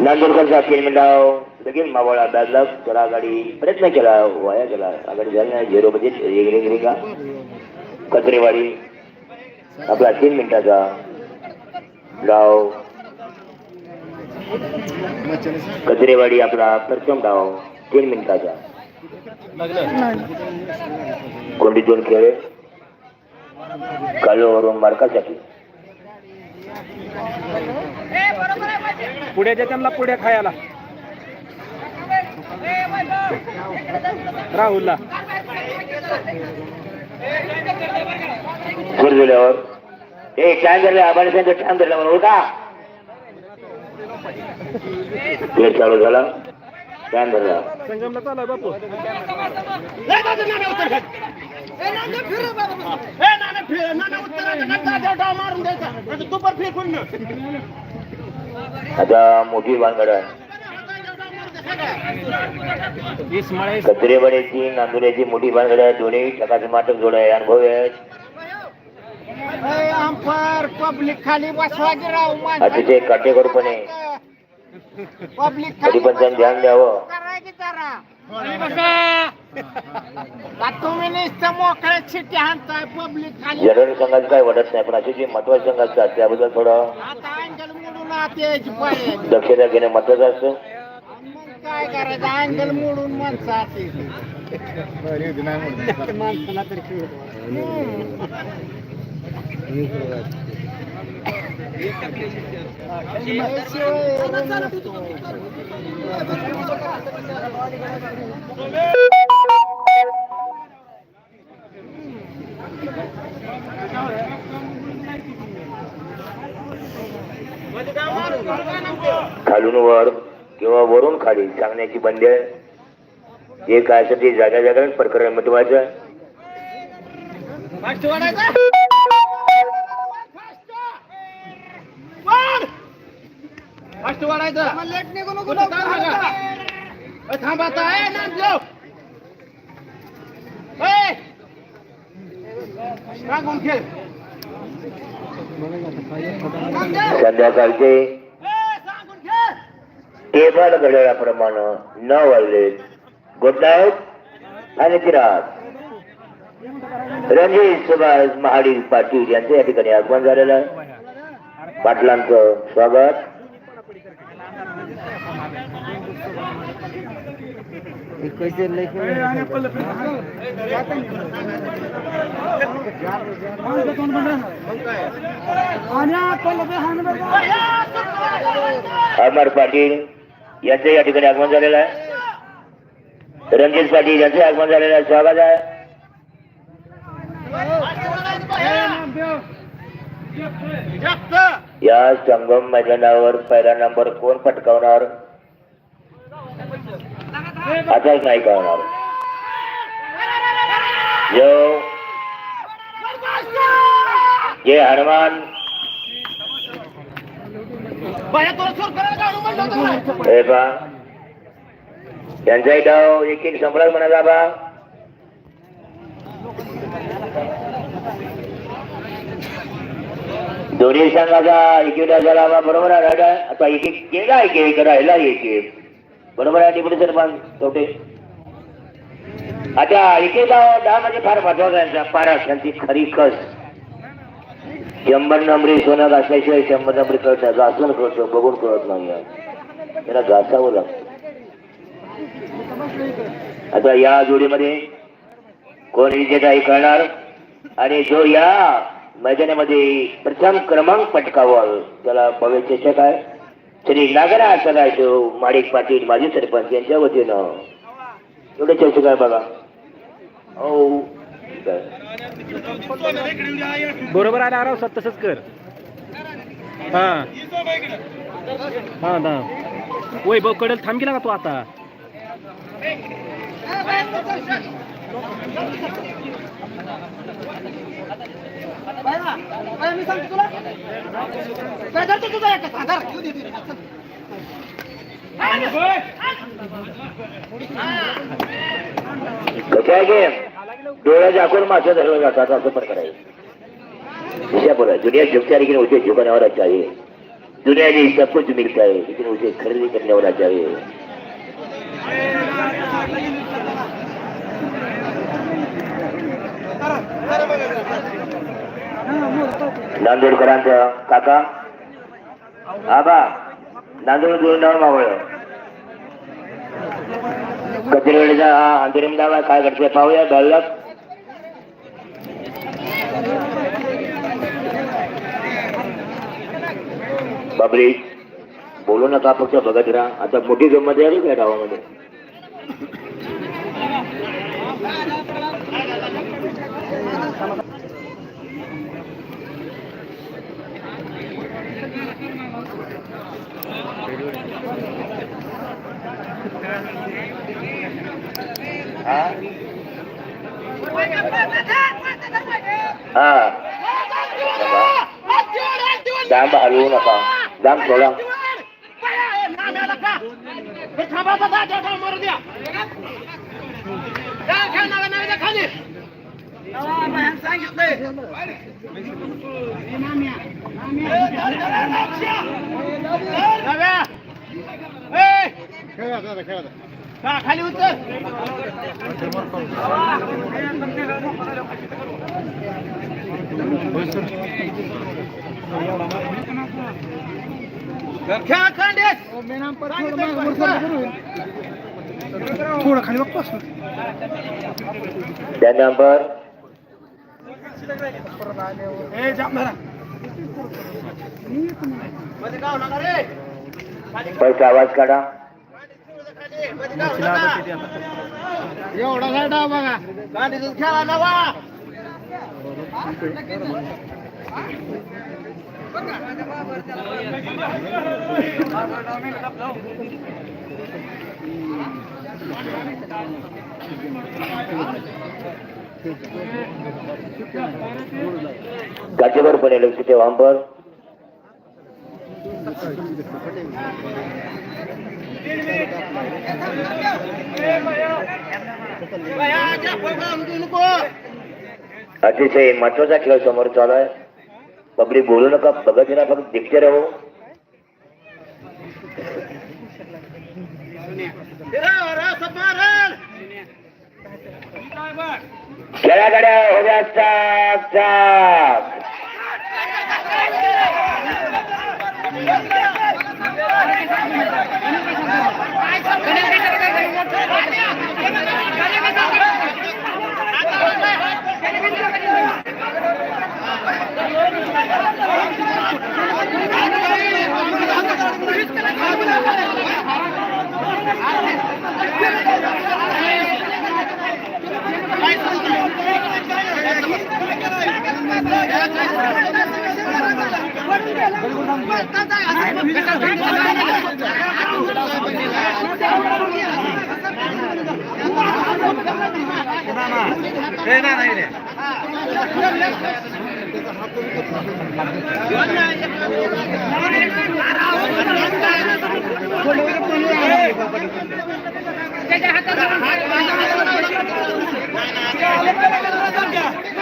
नांदूरकरचा तीन मिनिटाव लगेच मावळा बॅदलक त्याला गाडी प्रयत्न केला वाया केला आघाडी झाली नाही झिरो बजेट रिंग रिंगा कचरेवाडी आपला तीन मिनिटाचा डाव कचरेवाडी आपला प्रथम डाव तीन मिनिटाचा. कोंडी दोन खेळ कालोवरून मार्कासाठी. पुढे दे त्यांना पुढे खायला. राहुलला. गुरजुल्यावर ए टाइम धरला आपण त्यांचा टाइम धरला म्हणून उठा. चालू झाला टाइम धरला संगमला चालू बापू. आता मोठी वानगड आहे. कचरेवाड्याची नांदुऱ्याची मोठी भानगड आहे. दोन्ही टकाचे माटक जोड आहे. अनुभव आहेत पब्लिक खाली बसवा की राव अतिशय काटेकोरपणे पब्लिक कधी पण त्यांनी ध्यान द्यावं. करा की जरा. का तुम्ही नुसतं मोकळ्या चिठ्ठी आणताय पब्लिक खाली. जनरल संघाचं काय वाटत नाही पण असे जे महत्त्वाचे संघ असतात त्याबद्दल थोडं आता अँगल मोडून आत यायची पाहिजे. दक्षता घेणं महत्वाचं असतं. मग काय करायचं? अँगल मोडून माणसं. माणसाला तरी. खालून वर किंवा वरून खाली सांगण्याची बंदी आहे. जे काय असं ते जागा जागा प्रकरण महत्वाचं फास्ट वाढायचं? कुठं थांब नका. थांब! सांगून खेळ. संध्याकाळचे. टेबल घड्याळाप्रमाणे न वाजले गुड नाईट आणि रात रणजित सुभाष महाडी पाटील यांचं या ठिकाणी आगमन झालेलं आहे पाटलांचं स्वागत अमर पाटील यांचं या ठिकाणी आगमन झालेलं आहे. रणजित पाटील यांचं आगमन झालेलं आहे. स्वागत आहे. या संगम मैदानावर पहिला नंबर कोण पटकावणार? आताच नाही कळणार. जो जे हनुमान. हे पा त्यांचाही डाव एक एक संपलाच म्हणाला बा दोन्ही संघाचा एक एक झाला बा बरोबर आता एक एक केला एक एक राहिला एक एक. बरोबर आहे डिप्युटी सरपंच तोटे आता इथे दहा म्हणजे फार महत्त्वाचा आहे यांचा पारा त्यांची खरी कस. शंभर नंबरी सोनं घासल्याशिवाय शंभर नंबरी कळत नाही घासून कळतो बघून कळत नाही. त्याला घासावं लागतं. आता या जोडीमध्ये कोण विजेता हे कळणार आणि जो या मैदानामध्ये प्रथम क्रमांक पटकावा त्याला भव्य चषक आहे श्री नागरा सदाशिव माडिक पाटील माजी सरपंच यांच्या वतीनं. एवढे चषक आहे बघा हो. बरोबर आहे ना राव सर तसंच कर. हा. हा ना वैभव कडल थांब गेला का तू आता. मी सांगतो तुला. काय तुझा डोळ्या झाकून मासे धरलं जातात असं पण करायचं. विषय बोला दुनिया झुकता लेकिन उसे झुकण्यावर वाला चाहिए दुनिया में सब कुछ मिलता है लेकिन उसे खरीदी करने वाला चाहिए नांदेडकरांचं काका? आबा नांदूर गुरुंडावर मावळ. कचरेवाडीचा हा अंतरिम दावा काय करते पाहूया. दौलत बाबरी बोलू नका फक्त बघत राहा आता मोठी गंमत आहे का गावामध्ये. हा. हा दाम हलवू नका. दाम सोडा थांबा बघा खेळ खाली उतर. खेळ खंडेस थोडं खाली बघतोस त्या नंबर ए जाममध्ये पैसा आवाज काढा. एवढा साठा बघा. खेळा नवा पण लक्ष ठेवा अंबर नको अतिशय महत्त्वाचा खेळ समोर चालू आहे. पब्लिक बोलू नका बघत येणार फक्त दिसते राहू. खेळा হাত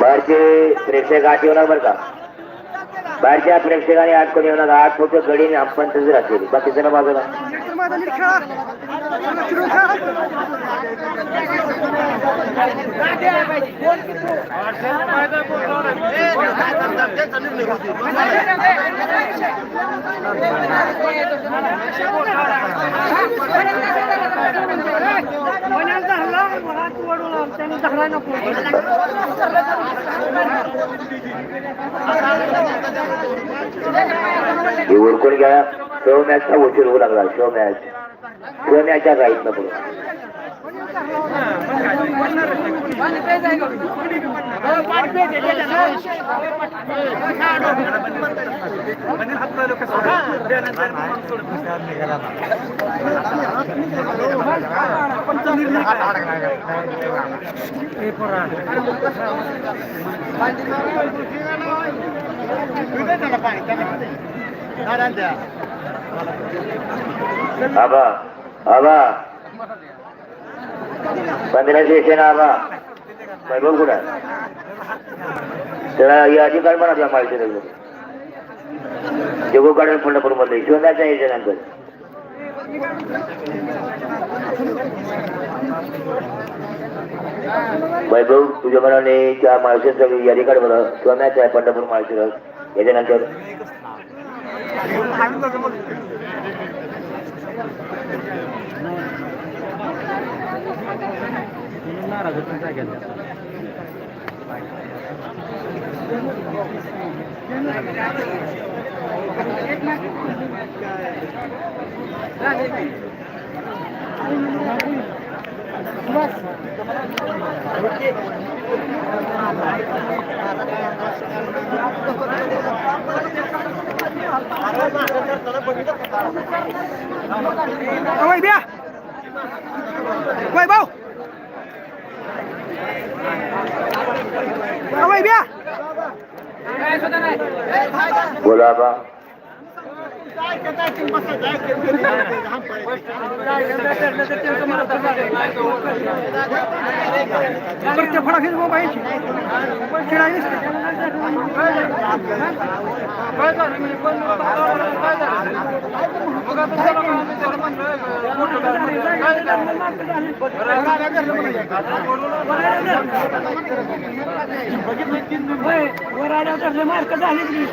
बाहेरचे प्रेक्षक आत येणार बरं का. बाहेरच्या प्रेक्षकाने आत कोणी येणार आत फक्त गडीने आपण तसं राहतील. बाकी जण बाजूला. हे उरकून घ्या शेव मॅचचा उशीर होऊ लागला शेव मॅच शो मॅचच्या राहीत नको आबा आबा. पंधराशे एकशे ना आबा. वैभव कुठं आहे? त्याला यादी काढ म्हणा त्या माहिती जेगो काढेल पंढरपूरमध्ये शिवण्याच्या याच्यानंतर वैभव तुझ्या मनाने त्या माळशेरचा यादी काढ बरं. मॅच आहे पंढरपूर माळशेर याच्यानंतर ರಘುಕುಂಟ ಗೆದ್ದ Quay bia. Quay bao. बोला ते परत फडा घेऊन मोबाईल खेळायला मार्क झाली.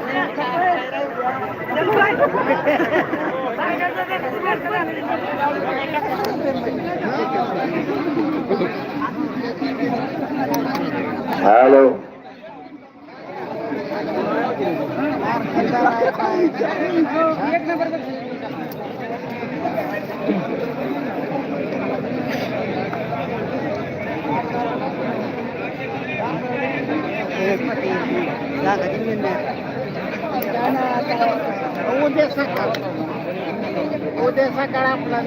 হ্যালো এক নম্বর उद्या सकाळ उद्या सकाळ आपला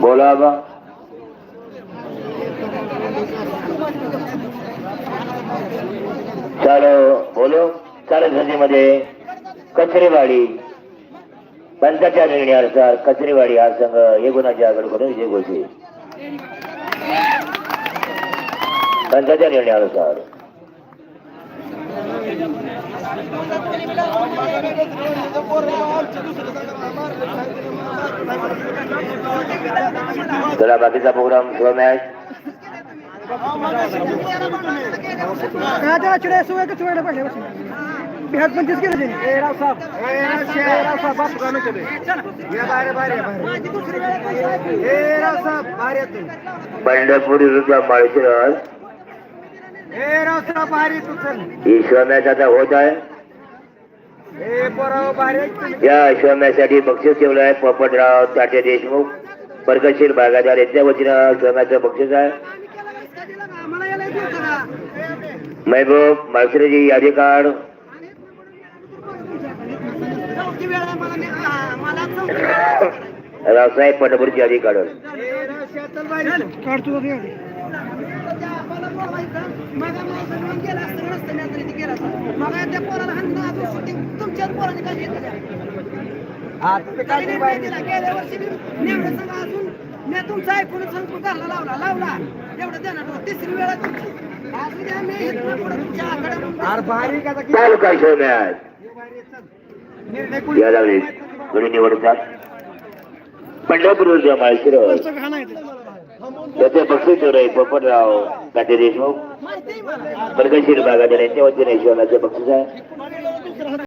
बोला आबा चालो बोलो. चालू संधीमध्ये कचरेवाडी. पंचाच्या निर्णयानुसार कचरेवाडी हा संघ एक गुणाची आघाडी करून विजय घोषित. पंचाच्या निर्णयानुसार. चला बाकीचा प्रोग्राम किंवा मॅच काय त्याला चिडाय सुवाय का चिवायला पाहिजे बिहार पंचवीस केलं त्याने ए राव साहेब ए राव साहेब बाप गाणं केलंय या बाहेर बाहेर ए राव साहेब बाहेर येतो पंढरपूर विरुद्ध माळशिरस ही आता होत आहे. या शिवमॅचसाठी बक्षीस ठेवलं आहे पोपटराव ताटे देशमुख. प्रगतशील भागादार यांच्या वतीनं शिवमॅचचं बक्षीस आहे. महबूब माळशिराची यादी कार्ड. रावसाहेब पंढरपूरची यादी. माझा माणूस म्हणून गेला असतं रस्त्याने आता तिथे गेला असता. मग त्या पोराला हाणलं अजून शूटिंग तुमच्याच पोराने काय घेतलं गेल्या वर्षी मी नेमणं सांगा अजून. मी तुमचा ऐकून संपून घालला लावला लावला. एवढं देणार तिसरी वेळा तुमची. असू द्या मी इथं? पुढं त्याचे पक्षी चोर पोपटराव काटे देशमुख. माहिती आहे मला. वर्गशीर भागातील यांच्या वतीने शिवनाचे बक्षीस आहे.